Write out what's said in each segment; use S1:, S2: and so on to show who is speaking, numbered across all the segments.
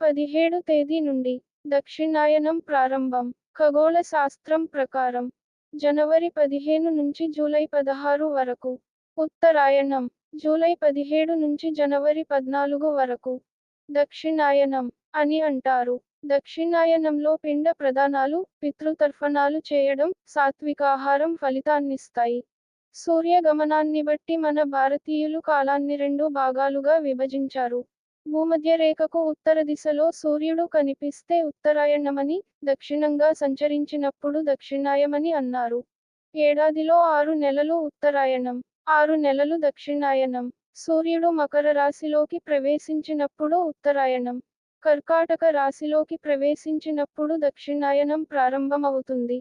S1: పదిహేడు తేదీ నుండి దక్షిణాయనం ప్రారంభం ఖగోళ శాస్త్రం ప్రకారం జనవరి పదిహేను నుంచి జూలై పదహారు వరకు ఉత్తరాయణం జూలై పదిహేడు నుంచి జనవరి పద్నాలుగు వరకు దక్షిణాయనం అని అంటారు. దక్షిణాయనంలో పిండ ప్రదానాలు పితృతర్పణాలు చేయడం సాత్వికాహారం ఫలితాన్నిస్తాయి. సూర్య గమనాన్ని బట్టి మన భారతీయులు కాలాన్ని రెండు భాగాలుగా విభజించారు. భూమధ్య రేఖకు ఉత్తర దిశలో సూర్యుడు కనిపిస్తే ఉత్తరాయణమని దక్షిణంగా సంచరించినప్పుడు దక్షిణాయమని అన్నారు. ఏడాదిలో ఆరు నెలలు ఉత్తరాయణం. ఆరు నెలలు దక్షిణాయనం సూర్యుడు మకర రాశిలోకి ప్రవేశించినప్పుడు ఉత్తరాయణం. కర్కాటక రాశిలోకి ప్రవేశించినప్పుడు దక్షిణాయనం ప్రారంభమవుతుంది.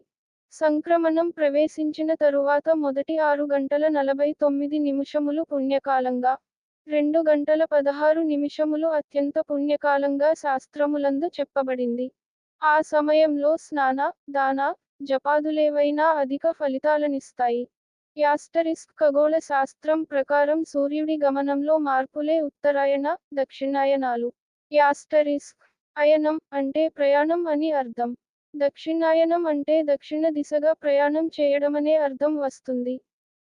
S1: సంక్రమణం ప్రవేశించిన తరువాత మొదటి ఆరు గంటల నలభై తొమ్మిది నిమిషములు పుణ్యకాలంగా రెండు గంటల పదహారు నిమిషములు అత్యంత పుణ్యకాలంగా శాస్త్రములందు చెప్పబడింది. ఆ సమయంలో స్నాన దాన జపాదులేవైనా అధిక ఫలితాలనిస్తాయి. యాస్టరిస్క్ ఖగోళ శాస్త్రం ప్రకారం సూర్యుడి గమనంలో మార్పులే ఉత్తరాయణ దక్షిణాయనాలు. యాస్టరిస్క్ అయనం అంటే ప్రయాణం అని అర్థం. దక్షిణాయనం అంటే దక్షిణ దిశగా ప్రయాణం చేయడమనే అర్థం వస్తుంది.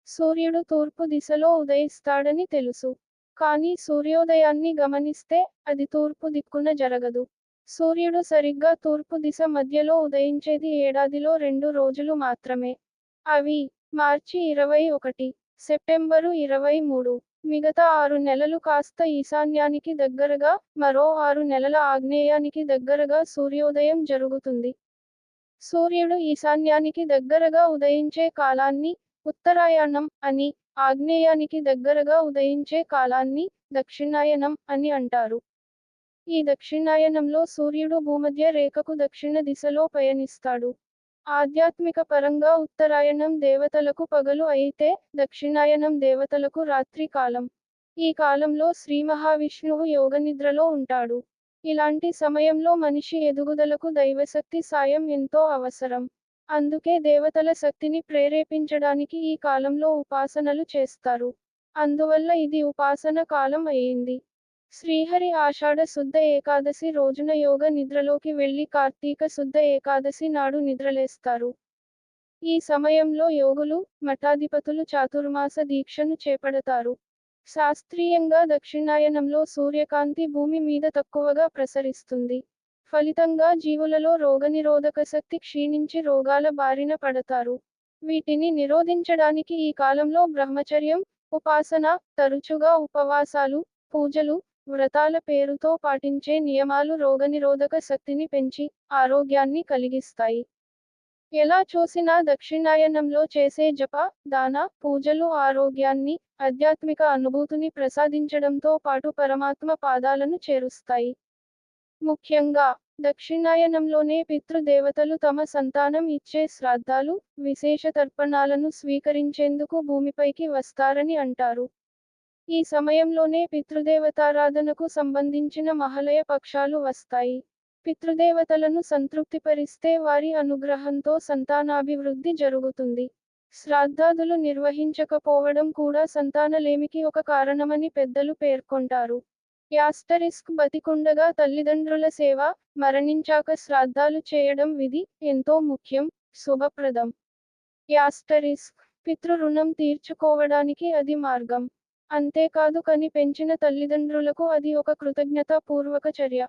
S1: సూర్యుడు తూర్పు దిశలో ఉదయిస్తాడని తెలుసు. కానీ సూర్యోదయాన్ని గమనిస్తే అది తూర్పు దిక్కున జరగదు. సూర్యుడు సరిగ్గా తూర్పు దిశ మధ్యలో ఉదయించేది ఏడాదిలో రెండు రోజులు మాత్రమే. అవి మార్చి ఇరవై ఒకటి సెప్టెంబరు ఇరవై మూడు మిగతా ఆరు నెలలు కాస్త ఈశాన్యానికి దగ్గరగా మరో ఆరు నెలల ఆగ్నేయానికి దగ్గరగా సూర్యోదయం జరుగుతుంది. సూర్యుడు ఈశాన్యానికి దగ్గరగా ఉదయించే కాలాన్ని ఉత్తరాయణం అని ఆగ్నేయానికి దగ్గరగా ఉదయించే కాలాన్ని దక్షిణాయనం అని అంటారు. ఈ దక్షిణాయనంలో సూర్యుడు భూమధ్య రేఖకు దక్షిణ దిశలో పయనిస్తాడు. ఆధ్యాత్మిక పరంగా ఉత్తరాయణం దేవతలకు పగలు అయితే దక్షిణాయనం దేవతలకు రాత్రి కాలం. ఈ కాలంలో శ్రీ మహావిష్ణువు యోగనిద్రలో ఉంటాడు. ఇలాంటి సమయంలో మనిషి ఎదుగుదలకు దైవశక్తి సాయం ఎంతో అవసరం. అందుకే దేవతల శక్తిని ప్రేరేపించడానికి ఈ కాలంలో ఉపాసనలు చేస్తారు. అందువల్ల ఇది ఉపాసన కాలం అయింది. శ్రీహరి ఆషాఢ శుద్ధ ఏకాదశి రోజున యోగ నిద్రలోకి వెళ్ళి కార్తీక శుద్ధ ఏకాదశి నాడు నిద్రలేస్తారు. ఈ సమయంలో యోగులు మఠాధిపతులు చాతుర్మాస దీక్షను చేపడతారు. శాస్త్రీయంగా దక్షిణాయనంలో సూర్యకాంతి భూమి మీద తక్కువగా ప్రసరిస్తుంది. ఫలితంగా జీవులలో రోగనిరోధక శక్తి క్షీణించి రోగాల బారిన పడతారు. వీటిని నిరోధించడానికి ఈ కాలంలో బ్రహ్మచర్యం ఉపాసన తరచుగా ఉపవాసాలు పూజలు వ్రతాల పేరుతో పాటించే నియమాలు రోగనిరోధక శక్తిని పెంచి ఆరోగ్యాన్ని కలిగిస్తాయి. ఎలా చూసినా దక్షిణాయనంలో చేసే జప దాన పూజలు ఆరోగ్యాన్ని ఆధ్యాత్మిక అనుభూతిని ప్రసాదించడంతో పాటు పరమాత్మ పాదాలను చేరుస్తాయి. ముఖ్యంగా దక్షిణాయనంలోనే పితృదేవతలు తమ సంతానం ఇచ్చే శ్రాద్ధాలు విశేష తర్పణాలను స్వీకరించేందుకు భూమిపైకి వస్తారని అంటారు. ఈ సమయంలోనే పితృదేవతారాధనకు సంబంధించిన మహలయ పక్షాలు వస్తాయి. పితృదేవతలను సంతృప్తిపరిస్తే వారి అనుగ్రహంతో సంతానాభివృద్ధి జరుగుతుంది. శ్రాద్ధాదులు నిర్వహించకపోవడం కూడా సంతానలేమికి ఒక కారణమని పెద్దలు పేర్కొంటారు. యాస్టరిస్క్ బతికుండగా తల్లిదండ్రుల సేవ మరణించాక శ్రాద్ధాలు చేయడం విధి ఎంతో ముఖ్యం శుభప్రదం. యాస్టరిస్క్ పితృ రుణం తీర్చుకోవడానికి అది మార్గం. అంతేకాదు కని పెంచిన తల్లిదండ్రులకు అది ఒక కృతజ్ఞతాపూర్వక చర్య.